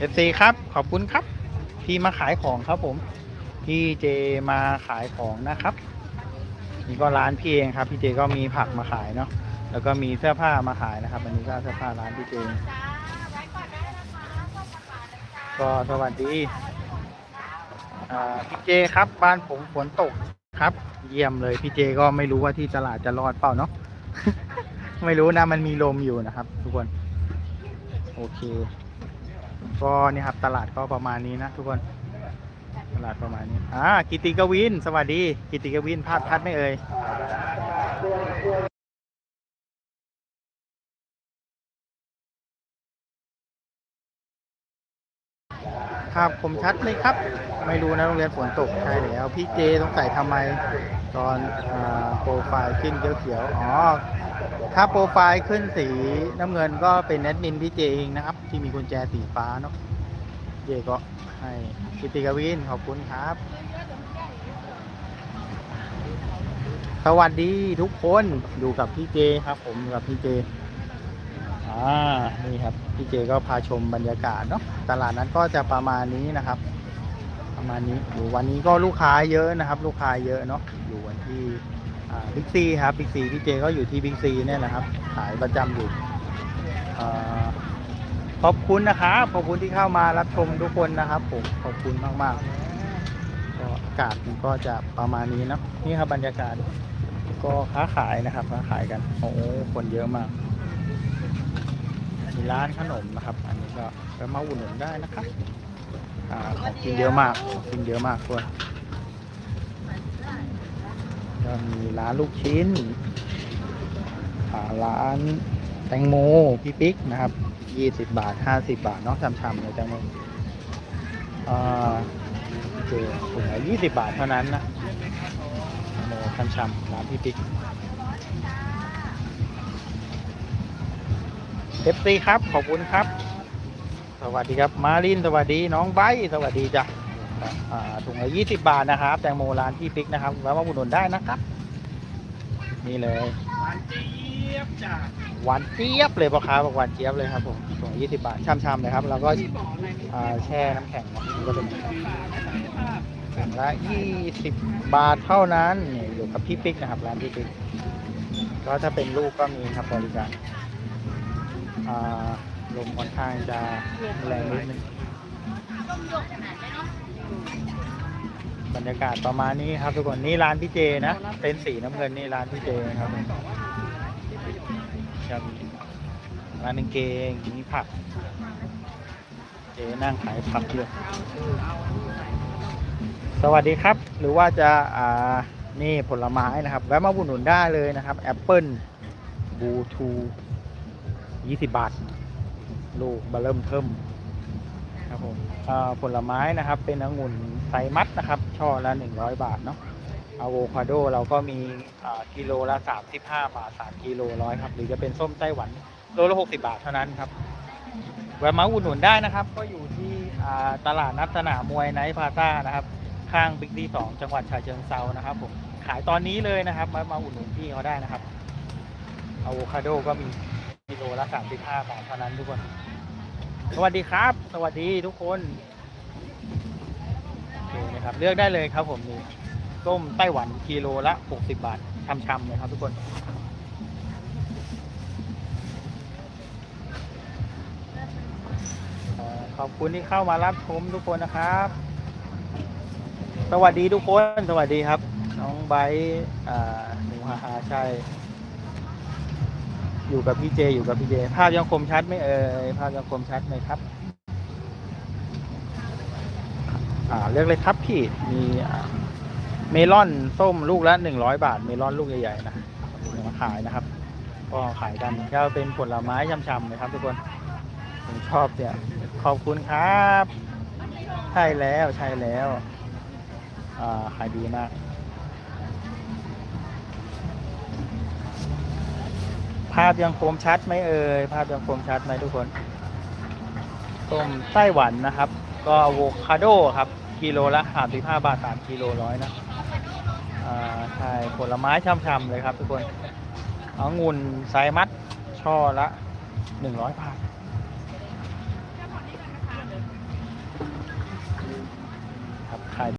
เอฟซีครับ ขอบคุณครับ พี่มาขายของครับผม พี่เจมาขายของนะครับ นี่ก็ร้านพี่เองครับ พี่เจก็มีผักมาขายเนาะ แล้วก็มีเสื้อผ้ามาขายนะครับ อันนี้ก็เสื้อผ้าร้านพี่เจ ก็สวัสดีอ่าพี่เจครับ บ้านผมฝนตกครับ เยี่ยมเลยพี่เจก็ไม่รู้ว่าที่ตลาดจะรอดเปล่าเนาะ ไม่รู้นะมันมีลมอยู่นะครับ ทุกคน โอเค ก็นี่ครับตลาดก็ประมาณนี้นะทุกคน ตลาดประมาณนี้อ่ากิติกวิน สวัสดี กิติกวินพลาดพัดไม่เอ่ยครับผมชัดไหมครับ ไม่รู้นะโรงเรียนฝนตกใช่แล้ว พี่เจต้องใส่ทำไม ตอนอโปรไฟล์ขึ้นเขียวๆ อ๋อ ถ้าโปรไฟล์ขึ้นสีน้ำเงินก็เป็นแอดมินพี่เจเองนะครับ ที่มีกุญแจสีฟ้าเนาะเจก็ให้กิติกวินขอบคุณครับ สวัสดีทุกคนอยู่กับพี่เจครับ ผมกับพี่เจอ่านี่ครับพี่เจก็พาชมบรรยากาศเนาะตลาดนั้นก็จะประมาณนี้นะครับ ประมาณนี้อยู่วันนี้ก็ลูกค้าเยอะนะครับ ลูกค้าเยอะเนาะอยู่ ที่บิ๊กซีครับบิ๊กซีพี่เจก็อยู่ที่บิ๊กซีเนี่ยแหละครับ ขายประจำอยู่ขอบคุณนะครับขอบคุณที่เข้ามารับชมทุกคนนะครับผมขอบคุณมากๆก็อากาศมันก็จะประมาณนี้นะนี่ครับบรรยากาศก็ค้าขายนะครับค้าขายกันโอ้คนเยอะมากมีร้านขนมนะครับ อันนี้ก็ไปมาอุดหนุนได้นะครับอ่าของกินเยอะมากของกินเยอะมากด้วย ก็มีร้านลูกชิ้นร้านแตงโมพี่ปิ๊กนะครับยี่สิบบาทห้าสิบบาทเนาะช่ำเลยแตงโมอ่าเจอถุงละยี่สิบบาทเท่านั้นนะแตงโมช่ำร้านพี่ปิ๊กเอฟซีครับ ขอบคุณครับ สวัสดีครับ มาลิน สวัสดี น้องไบสวัสดีจ้ะ ถุงละยี่สิบบาทนะครับ แตงโมร้านพี่ปิ๊กนะครับแวะมาอุดหนุนได้นะครับ นี่เลยหวานเจี๊ยบจ้ะหวานเจี๊ยบเลยพ่อค้าบอกหวานเจี๊ยบเลยครับผมถุงละยี่สิบบาทช่ำๆเลยครับ แล้วก็ที่บอกอะไรนี่อ่าแช่น้ำแข็งนะนี่ก็เป็นบาทภาพถุงละยี่สิบบาทเท่านั้นนี่อยู่กับพี่ปิ๊กนะครับร้านพี่ปิ๊กก็ถ้าเป็นลูกก็มีครับบริการอ่าลมค่อนข้างจะแรงนิดนึง บรรยากาศประมาณนี้ครับทุกคนนี่ร้านพี่เจนะเป็นสีน้ำเงินนี่ร้านพี่เจนะครับจะมีร้านกางเกงมีผัก เจนั่งขายผักเลยสวัสดีครับ หรือว่าจะอ่านี่ผลไม้นะครับ แวะมาบุญหนุนได้เลยนะครับแอปเปิลบูทู20บาท ลูกบะเริ่มเทิมครับ ผมผลไม้นะครับเป็นองุ่นไซมัดนะครับ ช่อละ 100 บาทเนาะอะโวคาโดเราก็มีกิโลละ 35 บาท 3 กิโลร้อยครับหรือจะเป็นส้มไต้หวันโลละ 60 บาทเท่านั้นครับแวะมาอุดหนุนได้นะครับ ก็อยู่ที่ตลาดนัดสนามมวยไนท์พาซ่านะครับ ข้างบิ๊กซีสองจังหวัดฉะเชิงเซานะครับผมขายตอนนี้เลยนะครับ มามาอุดหนุนพี่เขาได้นะครับอะโวคาโดก็มีกิโลละ 35 บาทเท่านั้นทุกคน สวัสดีครับ สวัสดีทุกคนโอเคนะครับเลือกได้เลยครับ ผมนี่ส้มไต้หวันกิโลละ 60 บาทช่ำๆเลยครับทุกคนขอบคุณที่เข้ามารับชมทุกคนนะครับ สวัสดีทุกคน สวัสดีครับ น้องไบร์ทหนูฮาฮาใช่ อยู่กับพี่เจ อยู่กับพี่เจ ภาพยังคมชัดไหมเอ่ยภาพยังคมชัดไหมครับ อ่าเลือกเลยครับพี่มีเมลอนส้มลูกละหนึ่งร้อยบาท เมลอนลูกใหญ่ๆนะมาขายนะครับ ก็ขายกันก็เป็นผลไม้ช่ำๆเลยครับ ทุกคนผมชอบเนี่ยขอบคุณครับ ใช่แล้วใช่แล้ว อ่าขายดีมาก ภาพยังคมชัดไหมเอ่ยภาพยังคมชัดไหมทุกคนส้มไต้หวันนะครับ ก็อะโวคาโดครับกิโลละ35บาท3กิโลร้อยนะอ่าใช่ผลไม้ช่ำๆเลยครับทุกคนองุ่นไซมัดช่อละ100บาท